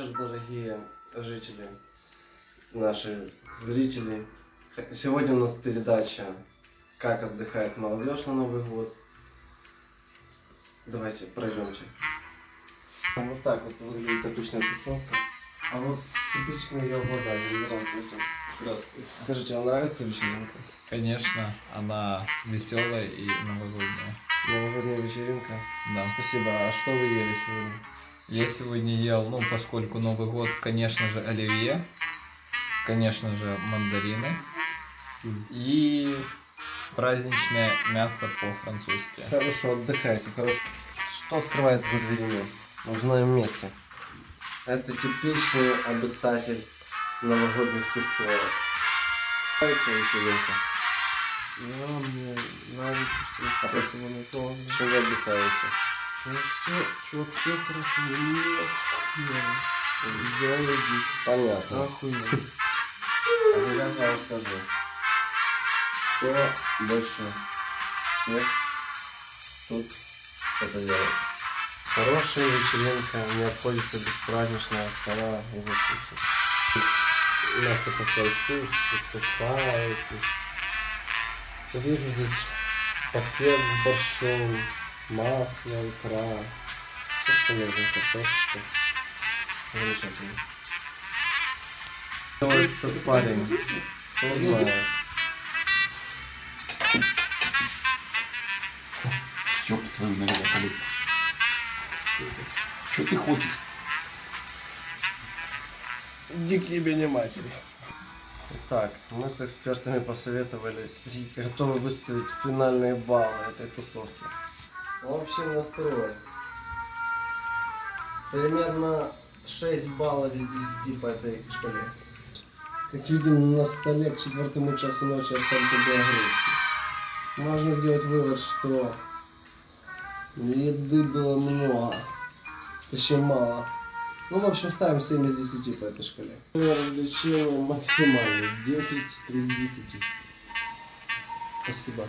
вечер, дорогие жители, наши зрители. Сегодня у нас передача «Как отдыхает молодежь на Новый год». Давайте пройдемте. Вот так вот выглядит обычная тусовка. А вот типичные ее года. Здравствуйте. Здравствуйте. Скажите, вам нравится вечеринка? Конечно, она веселая и новогодняя. Новогодняя вечеринка. Да. Спасибо. А что вы ели сегодня? Я сегодня ел, ну, поскольку Новый год, конечно же, оливье, конечно же, мандарины и праздничное мясо по-французски. Хорошо, отдыхайте, хорошо. Что скрывается за дверями? Узнаем вместе. Это типичный обитатель новогодних тусовок. Нравится вечеринка? Да, мне нравится, что вы отдыхаете? Ну все, чувак, все хорошо. Нет, заебись. Понятно. Охуенно. А сейчас я вам скажу. Кто больше всех тут это делает? Хорошая вечеринка не обходится без праздничного стола и закусок. Мясо по-французски, сухарики. Вижу здесь пакет с борщом, масло, икра. Все, что нужно, картошечка. Замечательно. Вот этот парень. Кто знает. Ёб твою налево, Что ты хочешь? Иди к ебени матери. Так, мы с экспертами посоветовались и готовы выставить финальные баллы этой тусовки. Общий настрой. Примерно 6 баллов из 10 по этой шкале. Как видим, на столе к четвертому часу ночи остались белогрузки. Можно сделать вывод, что еды было много, точнее мало. Ну, в общем, ставим 7 из 10 по этой шкале. Развлечение максимальное. 10 из 10. Спасибо.